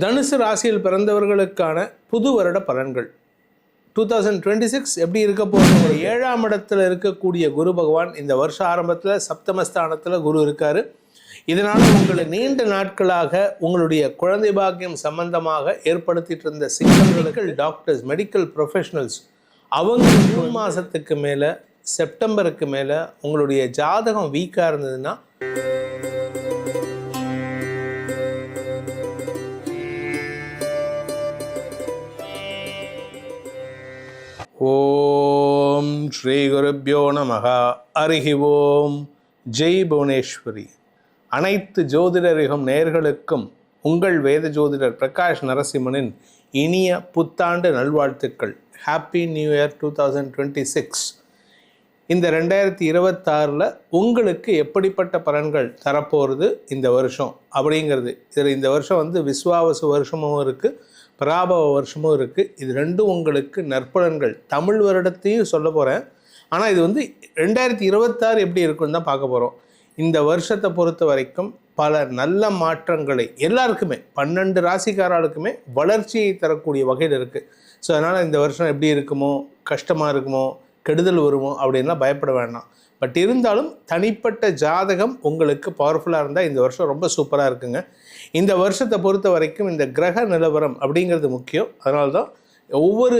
தனுசு ராசியில் பிறந்தவர்களுக்கான புது வருட பலன்கள். டூ தௌசண்ட் டுவெண்ட்டி சிக்ஸ் எப்படி இருக்க போகுது? ஏழாம் இடத்துல இருக்கக்கூடிய குரு பகவான் இந்த வருஷ ஆரம்பத்தில் சப்தமஸ்தானத்தில் குரு இருக்கார். இதனால் உங்களை நீண்ட நாட்களாக உங்களுடைய குழந்தை பாக்கியம் சம்பந்தமாக ஏற்படுத்திட்டு இருந்த சிக்கல்களுக்கு டாக்டர்ஸ் மெடிக்கல் ப்ரொஃபஷனல்ஸ் அவங்க ஜூன் மாதத்துக்கு மேலே செப்டம்பருக்கு மேலே உங்களுடைய ஜாதகம் வீக்காக இருந்ததுன்னா ஸ்ரீ குருப்பியோ நமக. அருகி ஓம் ஜெய் புவனேஸ்வரி. அனைத்து ஜோதிடரிகம் நேர்களுக்கும் உங்கள் வேத ஜோதிடர் பிரகாஷ் நரசிம்மனின் இனிய புத்தாண்டு நல்வாழ்த்துக்கள். Happy new year two thousand twenty six இந்த ரெண்டாயிரத்தி இருபத்தாறில் உங்களுக்கு எப்படிப்பட்ட பலன்கள் தரப்போகிறது இந்த வருஷம்? அப்படிங்கிறது. இதில் இந்த வருஷம் வந்து விஸ்வாவசு வருஷமும் இருக்குது பராபவ வருஷமும் இருக்குது இது ரெண்டும் உங்களுக்கு நற்பலன்கள். தமிழ் வருடத்தையும் சொல்ல போகிறேன் ஆனால் இது வந்து ரெண்டாயிரத்தி இருபத்தாறு எப்படி இருக்குன்னு தான் பார்க்க போகிறோம் இந்த வருஷத்தை பொறுத்த வரைக்கும் பல நல்ல மாற்றங்களை எல்லாருக்குமே பன்னெண்டு ராசிக்காரர்களுக்குமே வளர்ச்சியை தரக்கூடிய வகையில் இருக்குது ஸோ அதனால் இந்த வருஷம் எப்படி இருக்குமோ கஷ்டமாக இருக்குமோ கெடுதல் வருமோ அப்படின்லாம் பயப்பட வேண்டாம். பட் இருந்தாலும் தனிப்பட்ட ஜாதகம் உங்களுக்கு பவர்ஃபுல்லாக இருந்தால் இந்த வருஷம் ரொம்ப சூப்பராக இருக்குங்க. இந்த வருஷத்தை பொறுத்த வரைக்கும் இந்த கிரக நிலவரம் அப்படிங்கிறது முக்கியம். அதனால தான் ஒவ்வொரு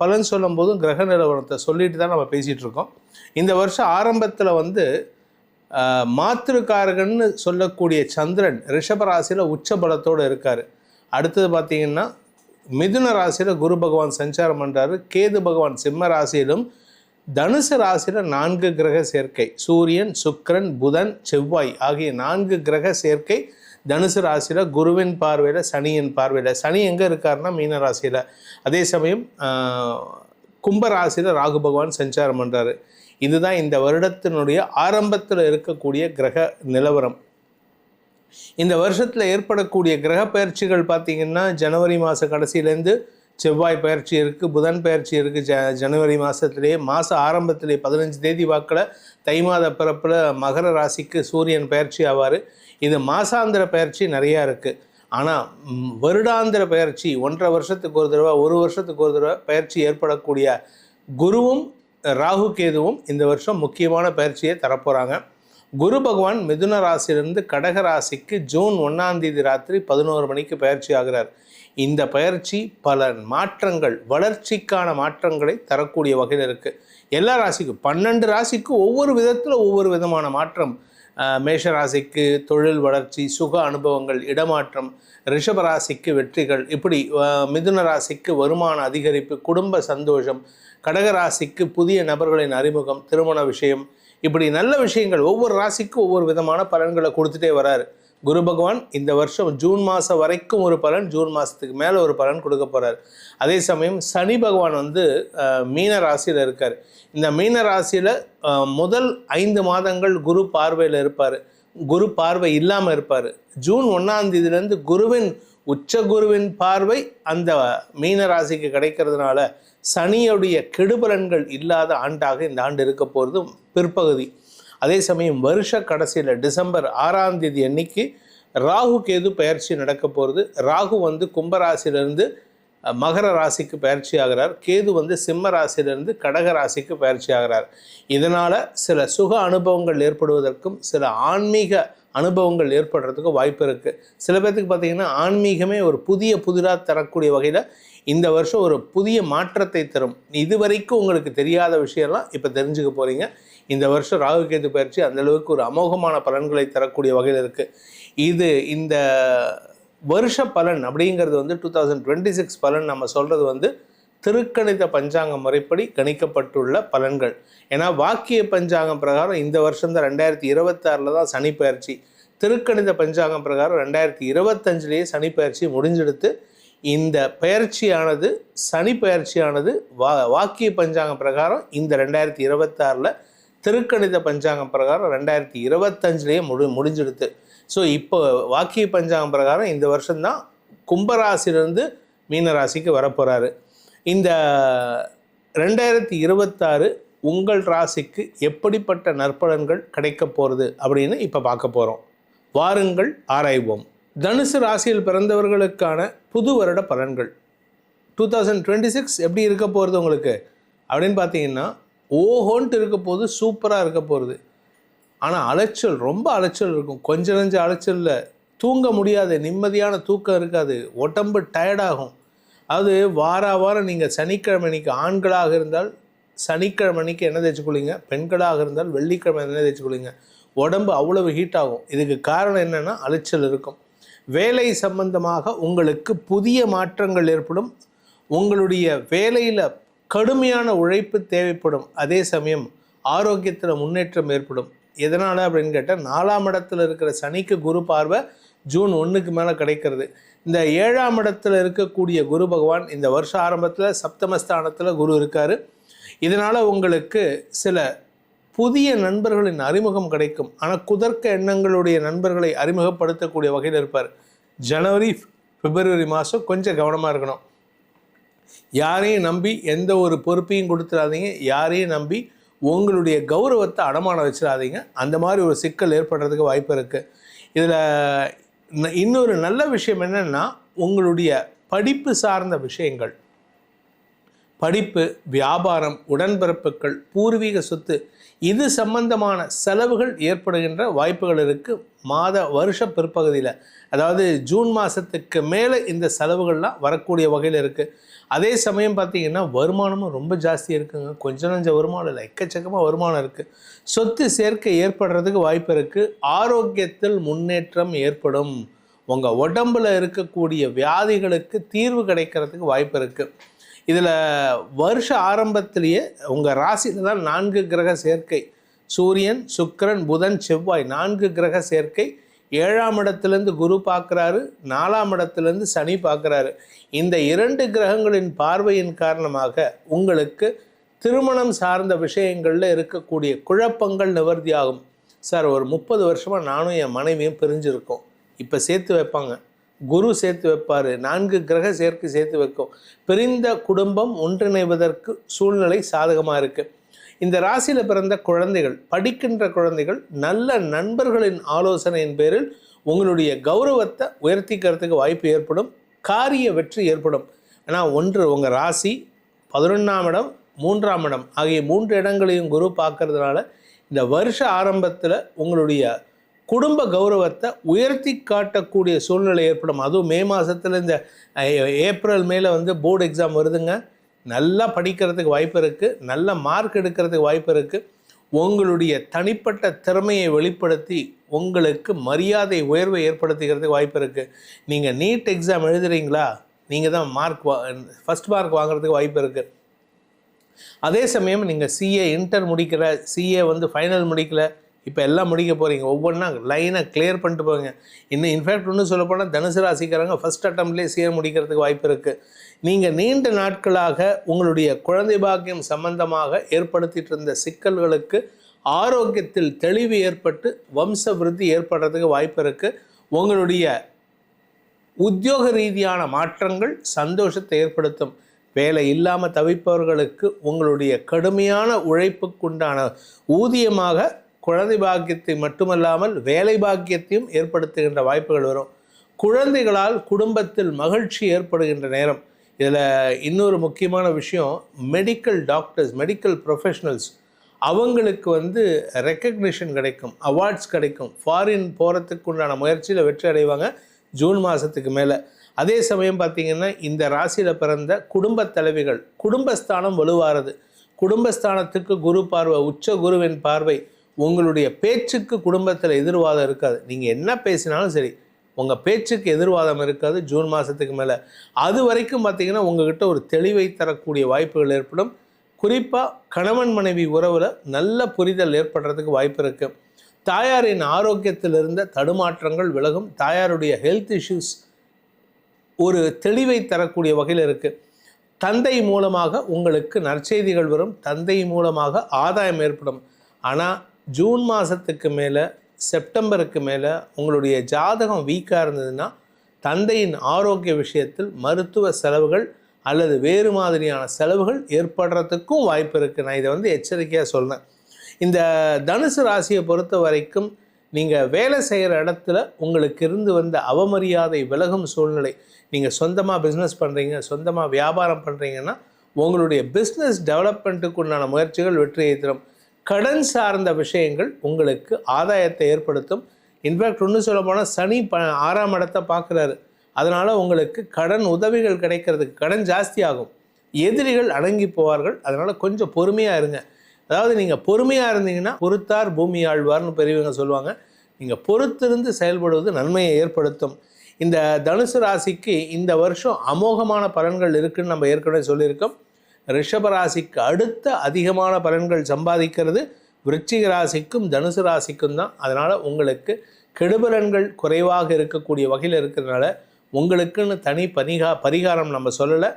பலன் சொல்லும் போதும் கிரக நிலவரத்தை சொல்லிட்டு தான் நம்ம பேசிகிட்டு இருக்கோம். இந்த வருஷம் ஆரம்பத்தில் வந்து மாத்திருக்காரகன்னு சொல்லக்கூடிய சந்திரன் ரிஷபராசியில் உச்ச பலத்தோடு இருக்கார். அடுத்தது பார்த்தீங்கன்னா மிதுன ராசியில் குரு பகவான் சஞ்சாரம் பண்ணுறாரு கேது பகவான் சிம்ம ராசியிலும் தனுசு ராசியில் நான்கு கிரக சேர்க்கை சூரியன் சுக்கரன் புதன் செவ்வாய் ஆகிய நான்கு கிரக சேர்க்கை தனுசு ராசியில் குருவின் பார்வையில் சனியின் பார்வையில். சனி எங்கே இருக்காருன்னா மீன ராசியில். அதே சமயம் ஆஹ், கும்ப ராசியில் ராகு பகவான் சஞ்சாரம் பண்ணுறாரு இதுதான் இந்த வருடத்தினுடைய ஆரம்பத்தில் இருக்கக்கூடிய கிரக நிலவரம். இந்த வருஷத்தில் ஏற்படக்கூடிய கிரக பயிற்சிகள் பார்த்தீங்கன்னா ஜனவரி மாத கடைசியிலேருந்து செவ்வாய் பயிற்சி இருக்குது புதன் பயிற்சி இருக்குது ஜ ஜனவரி மாதத்துலேயே மாத ஆரம்பத்திலே பதினஞ்சு தேதி வாக்கில் தை மாத பிறப்பில் மகர ராசிக்கு சூரியன் பயிற்சி ஆவார். இது மாசாந்திர பயிற்சி நிறையா இருக்குது ஆனால் வருடாந்திர பயிற்சி ஒன்றரை வருஷத்துக்கு ஒரு தடவை ஒரு வருஷத்துக்கு ஒரு தடவை பயிற்சி ஏற்படக்கூடிய குருவும் ராகு கேதுவும் இந்த வருஷம் முக்கியமான பயிற்சியை தரப்போகிறாங்க குரு பகவான் மிதுன ராசியிலிருந்து கடக ராசிக்கு ஜூன் ஒன்றாந்தேதி ராத்திரி பதினோரு மணிக்கு பயிற்சி ஆகிறார். இந்த பயிற்சி பல மாற்றங்கள் வளர்ச்சிக்கான மாற்றங்களை தரக்கூடிய வகையில் இருக்குது எல்லா ராசிக்கும் பன்னெண்டு ராசிக்கும் ஒவ்வொரு விதத்தில் ஒவ்வொரு விதமான மாற்றம். மேஷராசிக்கு தொழில் வளர்ச்சி சுக அனுபவங்கள் இடமாற்றம் ரிஷபராசிக்கு வெற்றிகள். இப்படி மிதுன ராசிக்கு வருமான அதிகரிப்பு குடும்ப சந்தோஷம் கடக ராசிக்கு புதிய நபர்களின் அறிமுகம் திருமண விஷயம். இப்படி நல்ல விஷயங்கள் ஒவ்வொரு ராசிக்கும் ஒவ்வொரு விதமான பலன்களை கொடுத்துட்டே வராரு. குரு பகவான் இந்த வருஷம் ஜூன் மாதம் வரைக்கும் ஒரு பலன் ஜூன் மாதத்துக்கு மேலே ஒரு பலன் கொடுக்க போகிறார் அதே சமயம் சனி பகவான் வந்து மீன ராசியில் இருக்கார். இந்த மீன ராசியில் முதல் ஐந்து மாதங்கள் குரு பார்வையில் இருப்பார். குரு பார்வை இல்லாமல் இருப்பார். ஜூன் ஒன்றாம் தேதியிலேருந்து குருவின் உச்ச குருவின் பார்வை அந்த மீன ராசிக்கு கிடைக்கிறதுனால சனியுடைய கெடுபலன்கள் இல்லாத ஆண்டாக இந்த ஆண்டு இருக்க போகிறது பிற்பகுதி. அதே சமயம் வருஷ கடைசியில் டிசம்பர் ஆறாம் தேதி அன்னைக்கு ராகு கேது பயிற்சி நடக்க போகிறது ராகு வந்து கும்பராசியிலிருந்து மகர ராசிக்கு பயிற்சி ஆகிறார். கேது வந்து சிம்ம ராசியிலிருந்து கடக ராசிக்கு பயிற்சி ஆகிறார். இதனால் சில சுக அனுபவங்கள் ஏற்படுவதற்கும் சில ஆன்மீக அனுபவங்கள் ஏற்படுறதுக்கும் வாய்ப்பு இருக்குது சில பேர்த்துக்கு பார்த்தீங்கன்னா ஆன்மீகமே ஒரு புதிய புதிராக தரக்கூடிய வகையில் இந்த வருஷம் ஒரு புதிய மாற்றத்தை தரும். இதுவரைக்கும் உங்களுக்கு தெரியாத விஷயம்லாம் இப்போ தெரிஞ்சுக்க போகிறீங்க இந்த வருஷம் ராகு கேது பயிற்சி அந்த அளவுக்கு ஒரு அமோகமான பலன்களை தரக்கூடிய வகையில் இருக்குது இது இந்த வருஷ பலன் அப்படிங்கிறது வந்து டூ தௌசண்ட் டுவெண்ட்டி சிக்ஸ் பலன் நம்ம சொல்கிறது வந்து திருக்கணித பஞ்சாங்க முறைப்படி கணிக்கப்பட்டுள்ள பலன்கள். ஏன்னா வாக்கிய பஞ்சாங்கம் பிரகாரம் இந்த வருஷம் தான் ரெண்டாயிரத்தி இருபத்தாறில் தான் சனி பயிற்சி. திருக்கணித பஞ்சாங்கம் பிரகாரம் ரெண்டாயிரத்தி இருபத்தஞ்சிலேயே சனி பயிற்சி முடிஞ்செடுத்து இந்த பயிற்சியானது சனி பயிற்சியானது வா வாக்கிய பஞ்சாங்கம் பிரகாரம் இந்த ரெண்டாயிரத்தி இருபத்தாறில் திருக்கணித பஞ்சாங்கம் பிரகாரம் ரெண்டாயிரத்தி இருபத்தஞ்சிலேயே முடி முடிஞ்சிடுது. ஸோ இப்போ வாக்கிய பஞ்சாங்கம் பிரகாரம் இந்த வருஷம்தான் கும்பராசிலிருந்து மீனராசிக்கு வரப்போகிறாரு இந்த ரெண்டாயிரத்தி இருபத்தாறு உங்கள் ராசிக்கு எப்படிப்பட்ட நற்பலன்கள் கிடைக்க போகிறது அப்படின்னு இப்போ பார்க்க போகிறோம் வாருங்கள் ஆராய்வோம். தனுசு ராசியில் பிறந்தவர்களுக்கான புது வருட பலன்கள். டூ தௌசண்ட் டுவெண்ட்டி சிக்ஸ் எப்படி இருக்க போகிறது உங்களுக்கு? அப்படின்னு பார்த்தீங்கன்னா ஓஹோன்ட்டு இருக்க போது சூப்பராக இருக்க போகிறது ஆனால் அலைச்சல் ரொம்ப அலைச்சல் இருக்கும். கொஞ்ச நஞ்ச அலைச்சலில். தூங்க முடியாது. நிம்மதியான தூக்கம் இருக்காது. உடம்பு டயர்டாகும் அது வார வாரம் நீங்கள் சனிக்கிழமைக்கு ஆண்களாக இருந்தால் சனிக்கிழமை அன்னைக்கு என்ன தேய்ச்சிக்கொள்ளிங்க பெண்களாக இருந்தால் வெள்ளிக்கிழமை என்ன தேய்ச்சிக்கொள்ளிங்க உடம்பு அவ்வளவு ஹீட் ஆகும். இதுக்கு காரணம் என்னென்னா அலைச்சல் இருக்கும். வேலை சம்பந்தமாக உங்களுக்கு புதிய மாற்றங்கள் ஏற்படும். உங்களுடைய வேலையில் கடுமையான உழைப்பு தேவைப்படும். அதே சமயம் ஆரோக்கியத்தில் முன்னேற்றம் ஏற்படும். எதனால் அப்படின்னு கேட்டால் நாலாம் இடத்துல இருக்கிற சனிக்கு குரு பார்வை ஜூன் ஒன்றுக்கு மேலே கிடைக்கிறது. இந்த ஏழாம் இடத்துல இருக்கக்கூடிய குரு பகவான் இந்த வருஷ ஆரம்பத்தில் சப்தமஸ்தானத்தில் குரு இருக்கார். இதனால் உங்களுக்கு சில புதிய நண்பர்களின் அறிமுகம் கிடைக்கும். ஆனால் குதர்க்க எண்ணங்களுடைய நண்பர்களை அறிமுகப்படுத்தக்கூடிய வகையில் இருப்பார். ஜனவரி பிப்ரவரி மாதம் கொஞ்சம் கவனமாக இருக்கணும். யாரையும் நம்பி எந்த ஒரு பொறுப்பையும் கொடுத்துடாதீங்க யாரையும் நம்பி உங்களுடைய கௌரவத்தை அடமானம் வச்சிடாதீங்க. அந்த மாதிரி ஒரு சிக்கல் ஏற்படுறதுக்கு வாய்ப்பு இருக்குது இதில் இன்னொரு நல்ல விஷயம் என்னென்னா உங்களுடைய படிப்பு சார்ந்த விஷயங்கள். படிப்பு வியாபாரம் உடன்பிறப்புகள் பூர்வீக சொத்து இது சம்பந்தமான செலவுகள் ஏற்படுகின்ற வாய்ப்புகள் இருக்குது மாத வருஷ பிற்பகுதியில். அதாவது ஜூன் மாதத்துக்கு மேலே இந்த செலவுகள்லாம் வரக்கூடிய வகையில் இருக்குது அதே சமயம் பார்த்திங்கன்னா வருமானமும் ரொம்ப ஜாஸ்தி இருக்குங்க. கொஞ்சம் நஞ்ச வருமானம் இல்லை எக்கச்சக்கமாக வருமானம் இருக்குது சொத்து சேர்க்கை ஏற்படுறதுக்கு வாய்ப்பு இருக்குது ஆரோக்கியத்தில் முன்னேற்றம் ஏற்படும். உங்கள் உடம்பில் இருக்கக்கூடிய வியாதிகளுக்கு தீர்வு கிடைக்கிறதுக்கு வாய்ப்பு இருக்குது இதில் வருஷ ஆரம்பத்திலேயே உங்கள் ராசியில் தான் நான்கு கிரக சேர்க்கை. சூரியன் சுக்கிரன் புதன் செவ்வாய் நான்கு கிரக சேர்க்கை. ஏழாம் இடத்துலேருந்து குரு பார்க்குறாரு நாலாம் இடத்துலேருந்து சனி பார்க்குறாரு. இந்த இரண்டு கிரகங்களின் பார்வையின் காரணமாக உங்களுக்கு திருமணம் சார்ந்த விஷயங்களில் இருக்கக்கூடிய குழப்பங்கள் நிவர்த்தியாகும். சார் ஒரு முப்பது வருஷமாக நானும் என் மனைவியும் பிரிஞ்சிருக்கோம். இப்போ சேர்த்து வைப்பாங்க. குரு சேர்த்து வைப்பார். நான்கு கிரக சேர்க்கை சேர்த்து வைக்கும். பிரிந்த குடும்பம் ஒன்றிணைவதற்கு சூழ்நிலை சாதகமாக இருக்குது இந்த ராசியில் பிறந்த குழந்தைகள் படிக்கின்ற குழந்தைகள் நல்ல நண்பர்களின் ஆலோசனையின் பேரில் உங்களுடைய கௌரவத்தை உயர்த்திக்கிறதுக்கு வாய்ப்பு ஏற்படும். காரிய வெற்றி ஏற்படும். ஆனால் ஒன்று உங்கள் ராசி பதினொன்றாம் இடம் மூன்றாம் இடம் ஆகிய மூன்று இடங்களையும் குரு பார்க்கறதுனால இந்த வருஷ ஆரம்பத்தில் உங்களுடைய குடும்ப கௌரவத்தை உயர்த்தி காட்டக்கூடிய சூழ்நிலை ஏற்படும். அதுவும் மே மாதத்தில் இந்த ஏப்ரல் மேலே வந்து போர்டு எக்ஸாம் வருதுங்க. நல்லா படிக்கிறதுக்கு வாய்ப்பு இருக்குது நல்ல மார்க் எடுக்கிறதுக்கு வாய்ப்பு இருக்குது உங்களுடைய தனிப்பட்ட திறமையை வெளிப்படுத்தி உங்களுக்கு மரியாதை உயர்வை ஏற்படுத்திக்கிறதுக்கு வாய்ப்பு இருக்குது நீங்கள் நீட் எக்ஸாம் எழுதுறீங்களா? நீங்கள் தான் மார்க் வா ஃபஸ்ட் மார்க் வாங்குறதுக்கு வாய்ப்பு இருக்குது அதே சமயம் நீங்கள் சிஏ இன்டர் முடிக்கிற சிஏ வந்து ஃபைனல் முடிக்கலை. இப்போ எல்லாம் முடிக்க போகிறீங்க ஒவ்வொன்றா லைனை கிளியர் பண்ணிட்டு போங்க. இன்னும் இன்ஃபேக்ட் ஒன்று சொல்ல போனால் தனுசு ராசிக்காரங்க ஃபஸ்ட் அட்டம்ப்ட்லேயே சீர முடிக்கிறதுக்கு வாய்ப்பு இருக்குது நீங்கள் நீண்ட நாட்களாக உங்களுடைய குழந்தை பாக்கியம் சம்பந்தமாக ஏற்படுத்திட்டு இருந்த சிக்கல்களுக்கு ஆரோக்கியத்தில் தெளிவு ஏற்பட்டு வம்ச விருத்தி ஏற்படுறதுக்கு வாய்ப்பு இருக்குது உங்களுடைய உத்தியோக ரீதியான மாற்றங்கள் சந்தோஷத்தை ஏற்படுத்தும். வேலை இல்லாமல் தவிப்பவர்களுக்கு உங்களுடைய கடுமையான உழைப்புக்குண்டான ஊதியமாக குழந்தை பாக்கியத்தை மட்டுமல்லாமல் வேலை பாக்கியத்தையும் ஏற்படுத்துகின்ற வாய்ப்புகள் வரும். குழந்தைகளால் குடும்பத்தில் மகிழ்ச்சி ஏற்படுகின்ற நேரம். இதில் இன்னொரு முக்கியமான விஷயம் மெடிக்கல் டாக்டர்ஸ் மெடிக்கல் ப்ரொஃபஷனல்ஸ் அவங்களுக்கு வந்து ரெக்கக்னிஷன் கிடைக்கும் அவார்ட்ஸ் கிடைக்கும். ஃபாரின் போகிறதுக்கு உண்டான முயற்சியில் வெற்றி அடைவாங்க ஜூன் மாதத்துக்கு மேலே. அதே சமயம் பார்த்திங்கன்னா இந்த ராசியில் பிறந்த குடும்பத் தலைவிகள் குடும்பஸ்தானம் வலுவாகிறது குடும்பஸ்தானத்துக்கு குரு பார்வை உச்ச குருவின் பார்வை உங்களுடைய பேச்சுக்கு குடும்பத்தில் எதிர்வாதம் இருக்காது. நீங்கள் என்ன பேசினாலும் சரி உங்கள் பேச்சுக்கு எதிர்வாதம் இருக்காது ஜூன் மாதத்துக்கு மேலே. அது வரைக்கும் பார்த்திங்கன்னா உங்ககிட்ட ஒரு தெளிவை தரக்கூடிய வாய்ப்புகள் ஏற்படும். குறிப்பாக கணவன் மனைவி உறவில் நல்ல புரிதல் ஏற்படுறதுக்கு வாய்ப்பு இருக்குது தாயாரின் ஆரோக்கியத்தில் இருந்த தடுமாற்றங்கள் விலகும். தாயாருடைய ஹெல்த் இஷ்யூஸ் ஒரு தெளிவை தரக்கூடிய வகையில் இருக்குது தந்தை மூலமாக உங்களுக்கு நற்செய்திகள் வரும். தந்தை மூலமாக ஆதாயம் ஏற்படும். ஆனால் ஜூன் மாதத்துக்கு மேலே செப்டம்பருக்கு மேலே உங்களுடைய ஜாதகம் வீக்காக இருந்ததுன்னா தந்தையின் ஆரோக்கிய விஷயத்தில் மருத்துவ செலவுகள் அல்லது வேறு மாதிரியான செலவுகள் ஏற்படுறதுக்கும் வாய்ப்பு இருக்குது நான் இதை வந்து எச்சரிக்கையாக சொன்னேன் இந்த தனுசு ராசியை பொறுத்த வரைக்கும் நீங்கள் வேலை செய்கிற இடத்துல உங்களுக்கு இருந்து வந்த அவமரியாதை விலகும் சூழ்நிலை. நீங்கள் சொந்தமாக பிஸ்னஸ் பண்ணுறீங்க சொந்தமாக வியாபாரம் பண்ணுறீங்கன்னா உங்களுடைய பிஸ்னஸ் டெவலப்மெண்ட்டுக்கு உண்டான முயற்சிகள் வெற்றியை தரும். கடன் சார்ந்த விஷயங்கள் உங்களுக்கு ஆதாயத்தை ஏற்படுத்தும். இன்ஃபேக்ட் ஒன்று சொல்ல போனால் சனி ப ஆறாம் இடத்தை பார்க்குறாரு. அதனால் உங்களுக்கு கடன் உதவிகள் கிடைக்கிறதுக்கு கடன் ஜாஸ்தியாகும். எதிரிகள் அடங்கி போவார்கள். அதனால் கொஞ்சம் பொறுமையாக இருங்க. அதாவது நீங்கள் பொறுமையாக இருந்தீங்கன்னா பொறுத்தார் பூமி ஆழ்வார்னு பெரியவங்க சொல்லுவாங்க. நீங்கள் பொறுத்திருந்து செயல்படுவது நன்மையை ஏற்படுத்தும். இந்த தனுசு ராசிக்கு இந்த வருஷம் அமோகமான பலன்கள் இருக்குதுன்னு நம்ம ஏற்கனவே சொல்லியிருக்கோம். ரிஷபராசிக்கு அடுத்த அதிகமான பலன்கள் சம்பாதிக்கிறது. விருச்சிக ராசிக்கும் தனுசு ராசிக்கும் தான். அதனால் உங்களுக்கு கெடுபலன்கள் குறைவாக இருக்கக்கூடிய வகையில் இருக்கிறதுனால உங்களுக்குன்னு தனி பரிகா பரிகாரம் நம்ம சொல்லலை.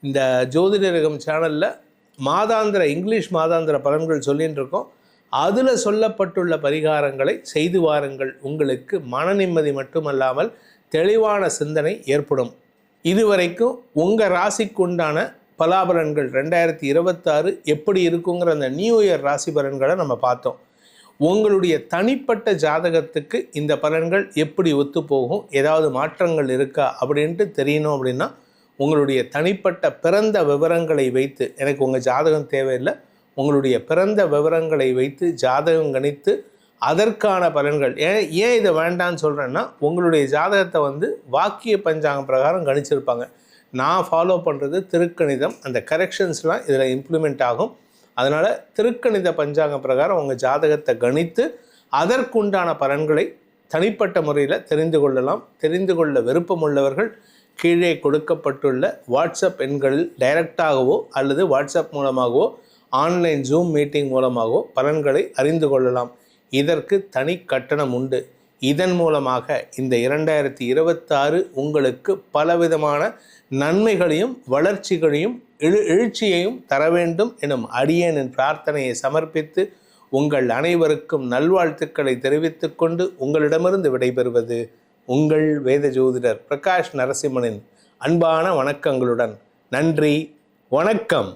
இந்த ஜோதிடரகம் சேனலில் மாதாந்திர இங்கிலீஷ் மாதாந்திர பலன்கள் சொல்லின்னு இருக்கோம். அதில் சொல்லப்பட்டுள்ள பரிகாரங்களை செய்து வாருங்கள். உங்களுக்கு மன நிம்மதி மட்டுமல்லாமல் தெளிவான சிந்தனை ஏற்படும். இதுவரைக்கும் உங்கள் ராசிக்கு உண்டான பலாபலன்கள் ரெண்டாயிரத்தி இருபத்தாறு எப்படி இருக்குங்கிற அந்த நியூ இயர் ராசி பலன்களை நம்ம பார்த்தோம். உங்களுடைய தனிப்பட்ட ஜாதகத்துக்கு இந்த பலன்கள் எப்படி ஒத்து போகும் ஏதாவது மாற்றங்கள் இருக்கா அப்படின்ட்டு தெரியணும் அப்படின்னா உங்களுடைய தனிப்பட்ட பிறந்த விவரங்களை வைத்து எனக்கு உங்கள் ஜாதகம் தேவையில்லை உங்களுடைய பிறந்த விவரங்களை வைத்து ஜாதகம் கணித்து அதற்கான பலன்கள். ஏன் ஏன் இதை வேண்டான்னு சொல்கிறேன்னா உங்களுடைய ஜாதகத்தை வந்து வாக்கிய பஞ்சாங்கம் பிரகாரம் கணிச்சிருப்பாங்க. நான் ஃபாலோ பண்ணுறது திருக்கணிதம். அந்த கரெக்ஷன்ஸ்லாம் இதில் இம்ப்ளிமெண்ட் ஆகும். அதனால் திருக்கணித பஞ்சாங்கம் பிரகாரம் உங்கள் ஜாதகத்தை கணித்து அதற்குண்டான பலன்களை தனிப்பட்ட முறையில் தெரிந்து கொள்ளலாம். தெரிந்து கொள்ள விருப்பமுள்ளவர்கள் கீழே கொடுக்கப்பட்டுள்ள வாட்ஸ்அப் எண்களில் டைரக்டாகவோ அல்லது வாட்ஸ்அப் மூலமாகவோ ஆன்லைன் ஜூம் மீட்டிங் மூலமாகவோ பலன்களை அறிந்து கொள்ளலாம். இதற்கு தனி கட்டணம் உண்டு. இதன் மூலமாக இந்த இரண்டாயிரத்தி இருபத்தாறு உங்களுக்கு பலவிதமான நன்மைகளையும் வளர்ச்சிகளையும் எழு எழுச்சியையும் தர வேண்டும் எனும் அடியேனின் பிரார்த்தனையை சமர்ப்பித்து உங்கள் அனைவருக்கும் நல்வாழ்த்துக்களை தெரிவித்துக் கொண்டு உங்களிடமிருந்து விடைபெறுவது உங்கள் வேத ஜோதிடர் பிரகாஷ் நரசிம்மனின் அன்பான வணக்கங்களுடன் நன்றி வணக்கம்.